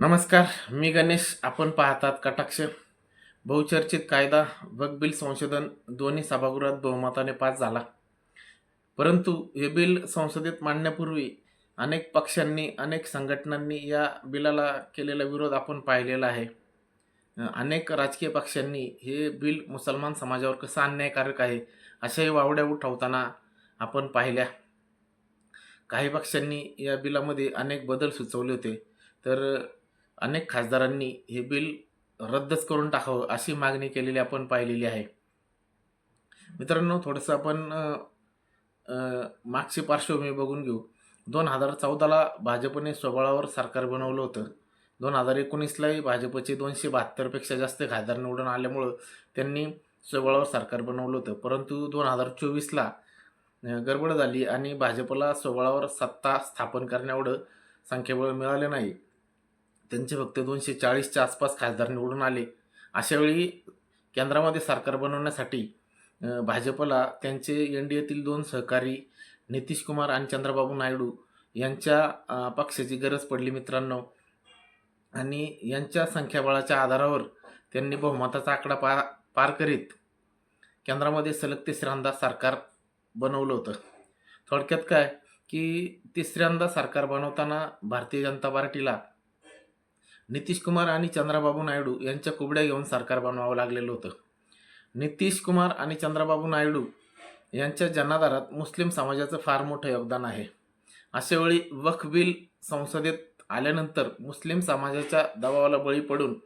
नमस्कार मी गणेश. आपण पाहतात कटाक्ष. बहुचर्चित कायदा वक बिल संशोधन दोन्ही सभागृहात बहुमताने पास झाला. परंतु हे बिल संसदेत मांडण्यापूर्वी अनेक पक्षांनी अनेक संघटनांनी या बिलाला केलेला विरोध आपण पाहिलेला आहे. अनेक राजकीय पक्षांनी हे बिल मुसलमान समाजावर कसं अन्यायकारक आहे अशाही वावड्या उठवताना आपण पाहिल्या. काही पक्षांनी या बिलामध्ये अनेक बदल सुचवले होते. तर अनेक खासदारांनी हे बिल रद्दच करून टाकावं अशी मागणी केलेली आपण पाहिलेली आहे. मित्रांनो थोडंसं आपण मागची पार्श्वभूमी बघून घेऊ. दोन हजार चौदाला भाजपने स्वबळावर सरकार बनवलं होतं. दोन हजार एकोणीसलाही भाजपचे दोनशे बहात्तरपेक्षा जास्त खासदार निवडून आल्यामुळं त्यांनी स्वबळावर सरकार बनवलं होतं. परंतु दोन हजार चोवीसला गडबड झाली आणि भाजपला स्वबळावर सत्ता स्थापन करण्याएवढं संख्याबळ मिळाले नाही. त्यांचे फक्त दोनशे चाळीसच्या आसपास खासदार निवडून आले. अशावेळी केंद्रामध्ये सरकार बनवण्यासाठी भाजपला त्यांचे एन डी एतील दोन सहकारी नितीश कुमार आणि चंद्रबाबू नायडू यांच्या पक्षाची गरज पडली मित्रांनो. आणि यांच्या संख्याबळाच्या आधारावर त्यांनी बहुमताचा आकडा पा पार करीत केंद्रामध्ये सलग तिसऱ्यांदा सरकार बनवलं होतं. थोडक्यात काय की तिसऱ्यांदा सरकार बनवताना भारतीय जनता पार्टीला नितीश कुमार आणि चंद्राबाबू नायडू यांच्या कुबड्या घेऊन सरकार बनवावं लागलेलं होतं. नितीश कुमार आणि चंद्रबाबू नायडू यांच्या जनाधारात मुस्लिम समाजाचं फार मोठं योगदान आहे. अशावेळी वक्फ बिल संसदेत आल्यानंतर मुस्लिम समाजाच्या दबावाला बळी पडून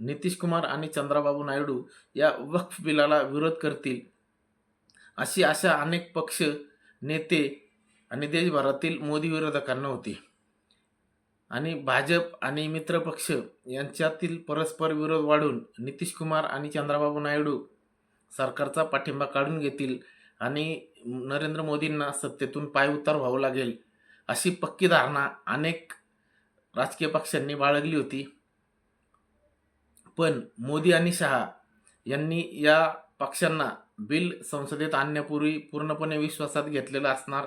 नितीश कुमार आणि चंद्राबाबू नायडू या वक्फ बिलाला विरोध करतील अशी आशा अनेक पक्ष नेते आणि देशभरातील मोदी विरोधकांना होती. आणि भाजप आणि मित्रपक्ष यांच्यातील परस्पर विरोध वाढून नितीश कुमार आणि चंद्रबाबू नायडू सरकारचा पाठिंबा काढून घेतील आणि नरेंद्र मोदींना सत्तेतून पायउतार व्हावं लागेल अशी पक्की धारणा अनेक राजकीय पक्षांनी बाळगली होती. पण मोदी आणि शहा यांनी या पक्षांना बिल संसदेत आणण्यापूर्वी पूर्णपणे विश्वासात घेतलेलं असणार.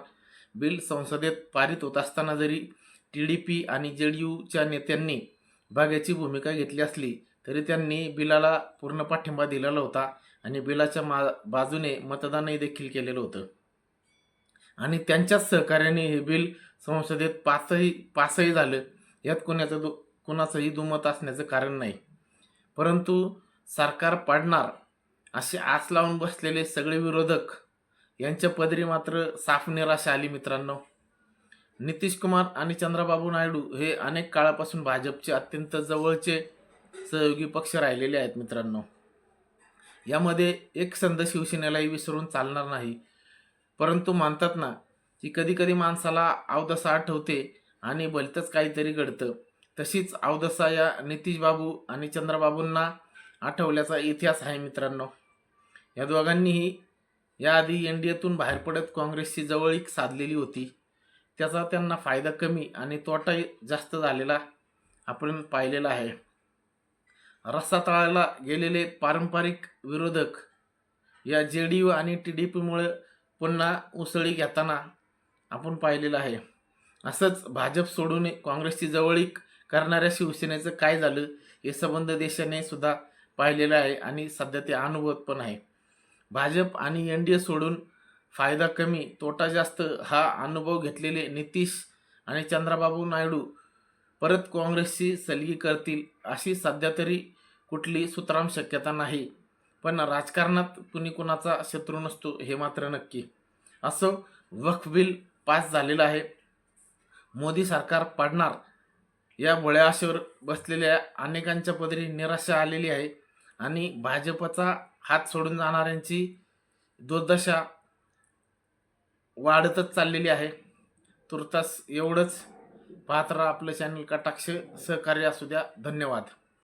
बिल संसदेत पारित होत असताना जरी टी डी पी आणि जे डी यूच्या नेत्यांनी बागेची भूमिका घेतली असली तरी त्यांनी बिलाला पूर्ण पाठिंबा दिलेला होता आणि बिलाच्या मा बाजूने मतदानही देखील केलेलं होतं. आणि त्यांच्याच सहकार्याने हे बिल संसदेत पासही पासही झालं. यात कोणाचं दु कोणाचंही दुमत असण्याचं कारण नाही. परंतु सरकार पाडणार असे आस लावून बसलेले सगळे विरोधक यांच्या पदरी मात्र साफ निराशा आली मित्रांनो. नितीश कुमार आणि चंद्रबाबू नायडू हे अनेक काळापासून भाजपचे अत्यंत जवळचे सहयोगी पक्ष राहिलेले आहेत मित्रांनो. यामध्ये एक संध शिवसेनेलाही विसरून चालणार नाही. परंतु मानतात ना की कधी कधी माणसाला अवदसा आठवते आणि भलतंच काहीतरी घडतं. तशीच अवदसा या नितीश बाबू आणि चंद्रबाबूंना आठवल्याचा इतिहास आहे मित्रांनो. या दोघांनीही याआधी एन डी एतून बाहेर पडत काँग्रेसची जवळीक साधलेली होती. त्याचा त्यांना फायदा कमी आणि तोटा जास्त झालेला आपण पाहिलेला आहे. रस्ता तळाला गेलेले पारंपरिक विरोधक या जे डी यू आणि टी डी पीमुळे पुन्हा उसळी घेताना आपण पाहिलेलं आहे. असंच भाजप सोडून काँग्रेसची जवळीक करणाऱ्या शिवसेनेचं काय झालं हे संबंध देशाने सुद्धा पाहिलेलं आहे आणि सध्या ते अनुभवत पण आहे. भाजप आणि एन डी ए सोडून फायदा कमी तोटा जास्त हा अनुभव घेतलेले नितीश आणि चंद्रबाबू नायडू परत काँग्रेसची सलगी करतील अशी सध्या तरी कुठली सुतराम शक्यता नाही. पण राजकारणात कुणी कुणाचा शत्रू नसतो हे मात्र नक्की. असं वक्फ बिल पास झालेलं आहे. मोदी सरकार पाडणार या भोळ्या आशेवर बसलेल्या अनेकांच्या पदरी निराशा आलेली आहे आणि भाजपचा हात सोडून जाणाऱ्यांची दुर्दशा वाढतच चाललेली आहे. तुर्तास एवढंच. पाहत राहा आपलं चॅनल कटाक्ष सहकार्य असू द्या. धन्यवाद.